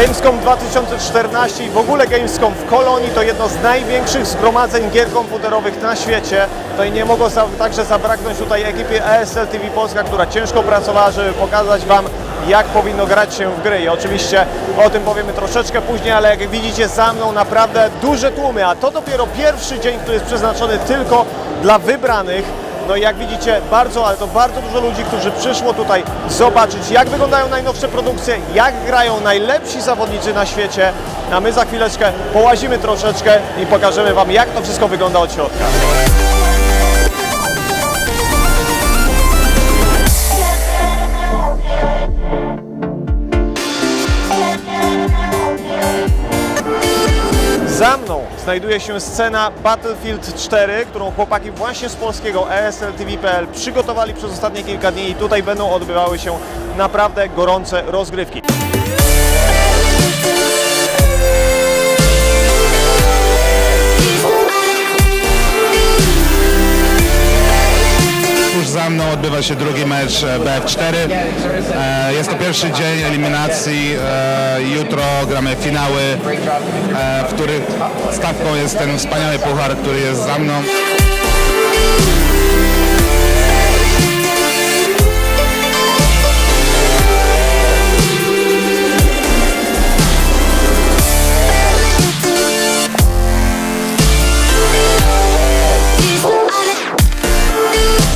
Gamescom 2014 i w ogóle Gamescom w Kolonii to jedno z największych zgromadzeń gier komputerowych na świecie. I nie mogło także zabraknąć tutaj ekipy ESL TV Polska, która ciężko pracowała, żeby pokazać Wam jak powinno grać się w gry. I oczywiście o tym powiemy troszeczkę później, ale jak widzicie za mną naprawdę duże tłumy, a to dopiero pierwszy dzień, który jest przeznaczony tylko dla wybranych. No i jak widzicie, bardzo, ale to bardzo dużo ludzi, którzy przyszło tutaj zobaczyć, jak wyglądają najnowsze produkcje, jak grają najlepsi zawodnicy na świecie. A my za chwileczkę połazimy troszeczkę i pokażemy Wam, jak to wszystko wygląda od środka. Znajduje się scena Battlefield 4, którą chłopaki właśnie z polskiego ESL TV.pl przygotowali przez ostatnie kilka dni i tutaj będą odbywały się naprawdę gorące rozgrywki. Za mną odbywa się drugi mecz e, BF4. E, Jest to pierwszy dzień eliminacji. E, Jutro gramy finały, w których stawką jest ten wspaniały puchar, który jest za mną.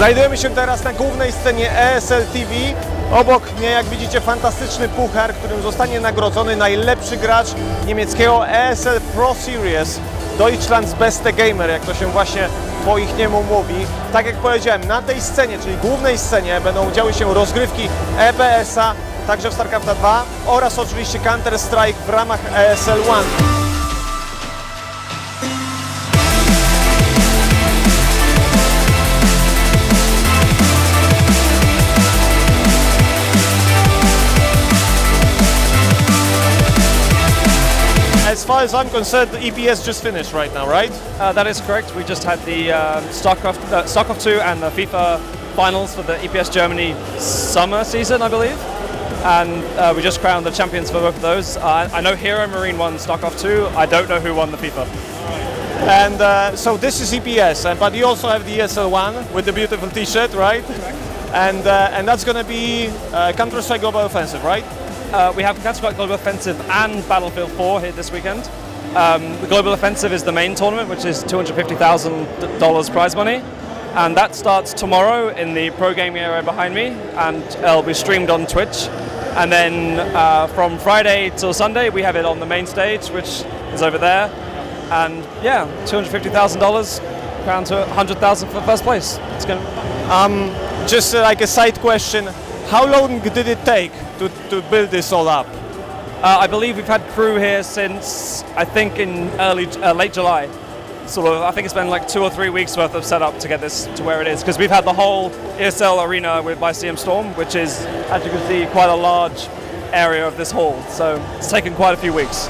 Znajdujemy się teraz na głównej scenie ESL TV. Obok mnie, jak widzicie, fantastyczny puchar, którym zostanie nagrodzony najlepszy gracz niemieckiego ESL Pro Series. Deutschlands Beste Gamer, jak to się właśnie po ich niemu mówi. Tak jak powiedziałem, na tej scenie, czyli głównej scenie, będą działy się rozgrywki EBS-a, także w StarCrafta 2 oraz oczywiście Counter-Strike w ramach ESL One. As far as I'm concerned, the EPS just finished right now, right? Uh, that is correct. We just had the um, StarCraft, uh, StarCraft 2 and the FIFA finals for the EPS Germany summer season, I believe. And uh, we just crowned the champions for both of those. Uh, I know Hero Marine won StarCraft 2. I don't know who won the FIFA. And uh, so this is EPS, and, but you also have the ESL one with the beautiful T-shirt, right? And uh, and that's going to be uh, Counter-Strike Global Offensive, right? Uh, we have Counter-Strike Global Offensive and Battlefield 4 here this weekend. Um, the Global Offensive is the main tournament, which is $250,000 prize money. And that starts tomorrow in the pro gaming area behind me, and it'll be streamed on Twitch. And then uh, from Friday till Sunday, we have it on the main stage, which is over there. And yeah, $250,000 crown to 100,000 for first place. It's going to Just uh, like a side question, how long did it take to, to build this all up? Uh, I believe we've had crew here since I think in early, uh, late July. Of, I think it's been like two or three weeks worth of setup to get this to where it is because we've had the whole ESL arena with by CM Storm, which is, as you can see, quite a large area of this hall. So it's taken quite a few weeks.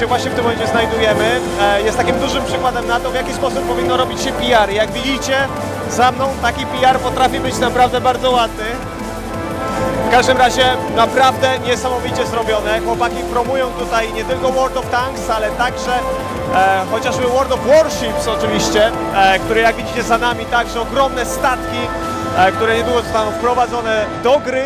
Się właśnie w tym momencie znajdujemy, e, jest takim dużym przykładem na to, w jaki sposób powinno robić się PR. Jak widzicie, za mną taki PR potrafi być naprawdę bardzo ładny. W każdym razie naprawdę niesamowicie zrobione. Chłopaki promują tutaj nie tylko World of Tanks, ale także e, chociażby World of Warships oczywiście, e, które jak widzicie za nami także ogromne statki, e, które niedługo zostaną wprowadzone do gry.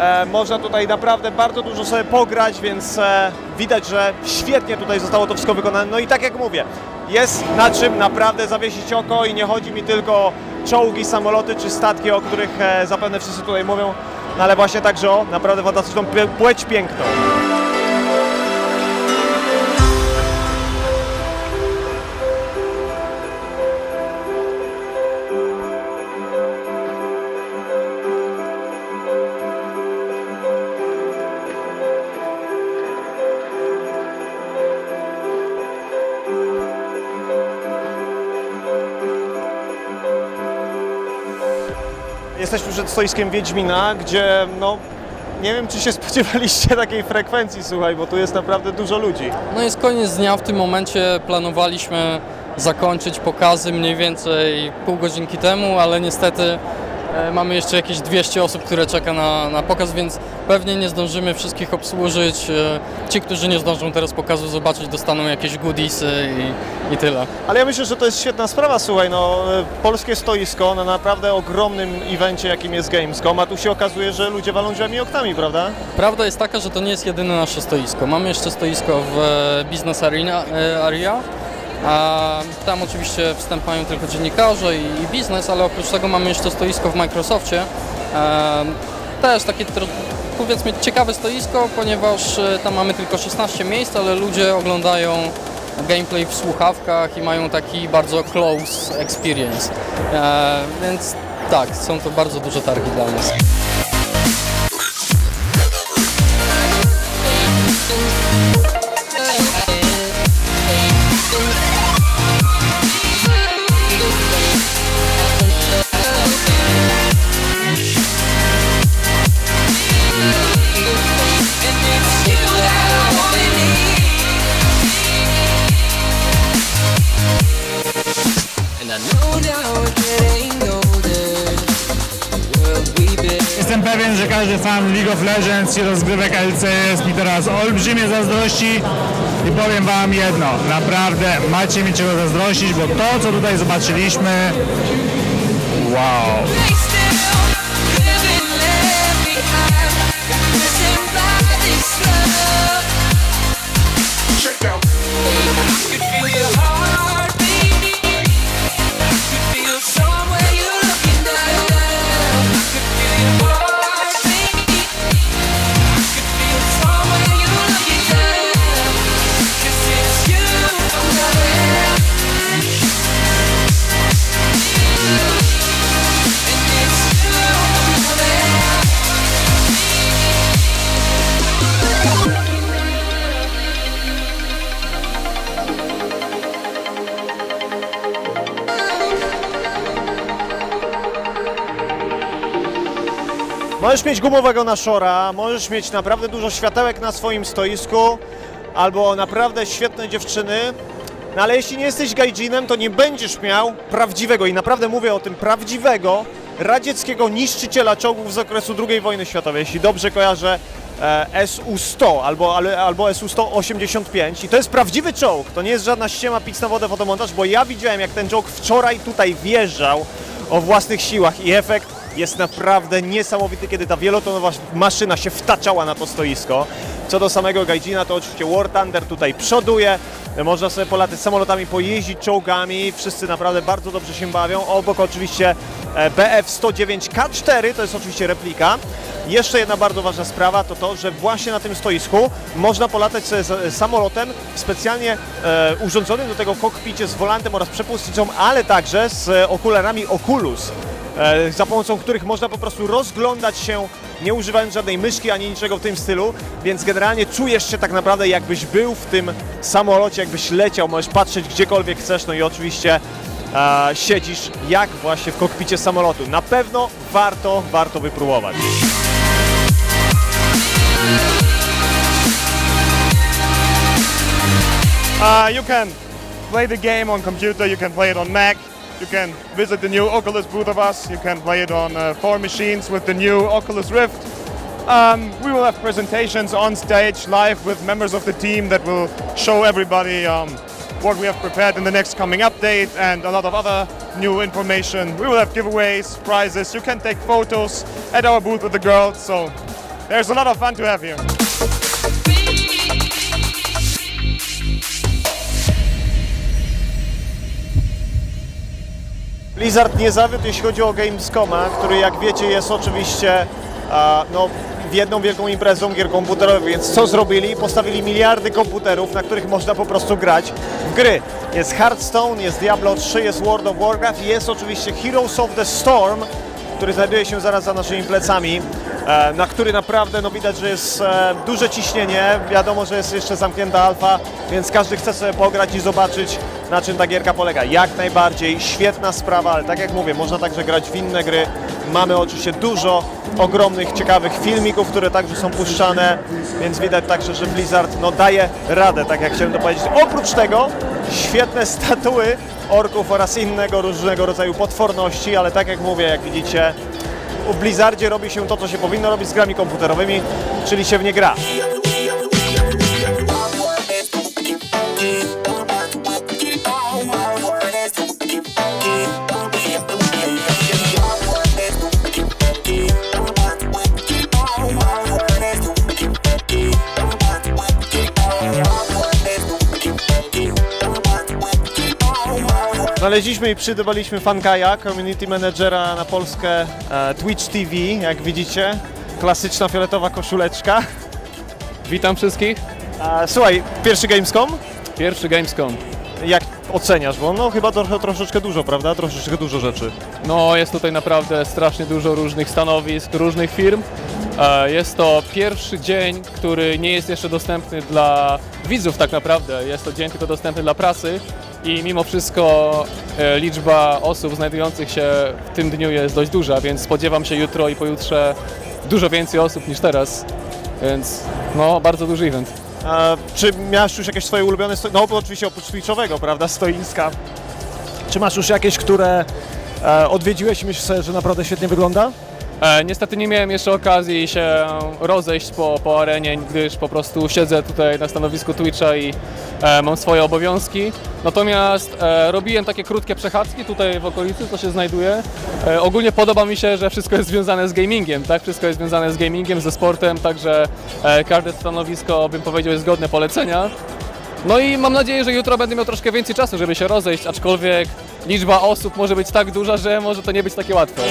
E, można tutaj naprawdę bardzo dużo sobie pograć, więc e, widać, że świetnie tutaj zostało to wszystko wykonane. No i tak jak mówię, jest na czym naprawdę zawiesić oko i nie chodzi mi tylko o czołgi, samoloty czy statki, o których e, zapewne wszyscy tutaj mówią, no ale właśnie także o naprawdę fantastyczną płe- płeć piękną. Jesteśmy przed stoiskiem Wiedźmina, gdzie no nie wiem czy się spodziewaliście takiej frekwencji, słuchaj, bo tu jest naprawdę dużo ludzi. No jest koniec dnia, w tym momencie planowaliśmy zakończyć pokazy mniej więcej pół godzinki temu, ale niestety mamy jeszcze jakieś 200 osób, które czeka na, na pokaz, więc pewnie nie zdążymy wszystkich obsłużyć. E, Ci, którzy nie zdążą teraz pokazu zobaczyć, dostaną jakieś goodiesy i, i tyle. Ale ja myślę, że to jest świetna sprawa, słuchaj, no e, polskie stoisko na naprawdę ogromnym evencie, jakim jest Gamescom, a tu się okazuje, że ludzie walą drzwiami i oknami, prawda? Prawda jest taka, że to nie jest jedyne nasze stoisko. Mamy jeszcze stoisko w e, Business Arena, e, Area. Tam oczywiście wstępują tylko dziennikarze i, i biznes, ale oprócz tego mamy jeszcze stoisko w Microsoftie. Też takie powiedzmy ciekawe stoisko, ponieważ e, tam mamy tylko 16 miejsc, ale ludzie oglądają gameplay w słuchawkach i mają taki bardzo close experience. E, więc tak, są to bardzo duże targi dla nas. Pewien, że każdy fan League of Legends i rozgrywek LCS mi teraz olbrzymie zazdrości i powiem wam jedno, naprawdę macie mi czego zazdrościć, bo to co tutaj zobaczyliśmy, wow. Możesz mieć gumowego naszora, możesz mieć naprawdę dużo światełek na swoim stoisku, albo naprawdę świetne dziewczyny, no ale jeśli nie jesteś gaijinem, to nie będziesz miał prawdziwego, i naprawdę mówię o tym, prawdziwego radzieckiego niszczyciela czołgów z okresu II wojny światowej, jeśli dobrze kojarzę e, SU-100 albo, albo SU-185 i to jest prawdziwy czołg, to nie jest żadna ściema pic na wodę fotomontaż, bo ja widziałem jak ten czołg wczoraj tutaj wjeżdżał o własnych siłach. I efekt jest naprawdę niesamowity, kiedy ta wielotonowa maszyna się wtaczała na to stoisko. Co do samego Gaijina, to oczywiście War Thunder tutaj przoduje. Można sobie polatać samolotami, pojeździć czołgami. Wszyscy naprawdę bardzo dobrze się bawią. Obok oczywiście e, BF-109K4, to jest oczywiście replika. Jeszcze jedna bardzo ważna sprawa to to, że właśnie na tym stoisku można polatać sobie z- samolotem specjalnie e, urządzonym do tego kokpicie z volantem oraz przepustnicą, ale także z e, okularami Oculus e, za pomocą których można po prostu rozglądać się, nie używając żadnej myszki ani niczego w tym stylu, więc generalnie czujesz się tak naprawdę jakbyś był w tym samolocie, jakbyś leciał, możesz patrzeć gdziekolwiek chcesz, no i oczywiście e, siedzisz jak właśnie w kokpicie samolotu. Na pewno warto, warto wypróbować. Uh, you can play the game on computer, you can play it on Mac, you can visit the new Oculus booth of us, you can play it on uh, four machines with the new Oculus Rift. Um, we will have presentations on stage live with members of the team that will show everybody um, what we have prepared in the next coming update and a lot of other new information. We will have giveaways, prizes, you can take photos at our booth with the girls, so there's a lot of fun to have here. Blizzard nie zawiódł, jeśli chodzi o Gamescoma, który jak wiecie jest oczywiście no, jedną wielką imprezą gier komputerowych, więc co zrobili? Postawili miliardy komputerów, na których można po prostu grać w gry. Jest Hearthstone, jest Diablo 3, jest World of Warcraft jest oczywiście Heroes of the Storm, który znajduje się zaraz za naszymi plecami. E, na który naprawdę no, widać, że jest e, duże ciśnienie. Wiadomo, że jest jeszcze zamknięta alfa, więc każdy chce sobie pograć i zobaczyć, na czym ta gierka polega. Jak najbardziej, świetna sprawa, ale tak jak mówię, można także grać w inne gry. Mamy oczywiście dużo ogromnych, ciekawych filmików, które także są puszczane, więc widać także, że Blizzard no, daje radę, tak jak chciałem to powiedzieć. Oprócz tego świetne statuły orków oraz innego różnego rodzaju potworności, ale tak jak mówię, jak widzicie, w Blizzardzie robi się to, co się powinno robić z grami komputerowymi, czyli się w nie gra. Znaleźliśmy i przydobaliśmy Fankaja, community managera na Polskę e, Twitch TV, jak widzicie. Klasyczna fioletowa koszuleczka. Witam wszystkich. Słuchaj, pierwszy Gamescom, Pierwszy Gamescom. jak oceniasz? Bo no chyba trochę, troszeczkę dużo, prawda? Troszeczkę dużo rzeczy. No, jest tutaj naprawdę strasznie dużo różnych stanowisk, różnych firm. E, Jest to pierwszy dzień, który nie jest jeszcze dostępny dla widzów tak naprawdę. Jest to dzień tylko dostępny dla prasy i mimo wszystko e, liczba osób znajdujących się w tym dniu jest dość duża, więc spodziewam się jutro i pojutrze dużo więcej osób niż teraz. Więc no, bardzo duży event. E, czy miałeś już jakieś swoje ulubione, sto... no bo oczywiście oprócz Twitchowego, prawda, stoiska. Czy masz już jakieś, które e, odwiedziłeś i myślisz sobie, że naprawdę świetnie wygląda? E, niestety nie miałem jeszcze okazji się rozejść po, po arenie, gdyż po prostu siedzę tutaj na stanowisku Twitcha i e, mam swoje obowiązki. Natomiast e, robiłem takie krótkie przechadzki tutaj w okolicy, co się znajduje. Ogólnie podoba mi się, że wszystko jest związane z gamingiem, tak? Wszystko jest związane z gamingiem, ze sportem, także każde stanowisko, bym powiedział, jest godne polecenia. No i mam nadzieję, że jutro będę miał troszkę więcej czasu, żeby się rozejść, aczkolwiek liczba osób może być tak duża, że może to nie być takie łatwe.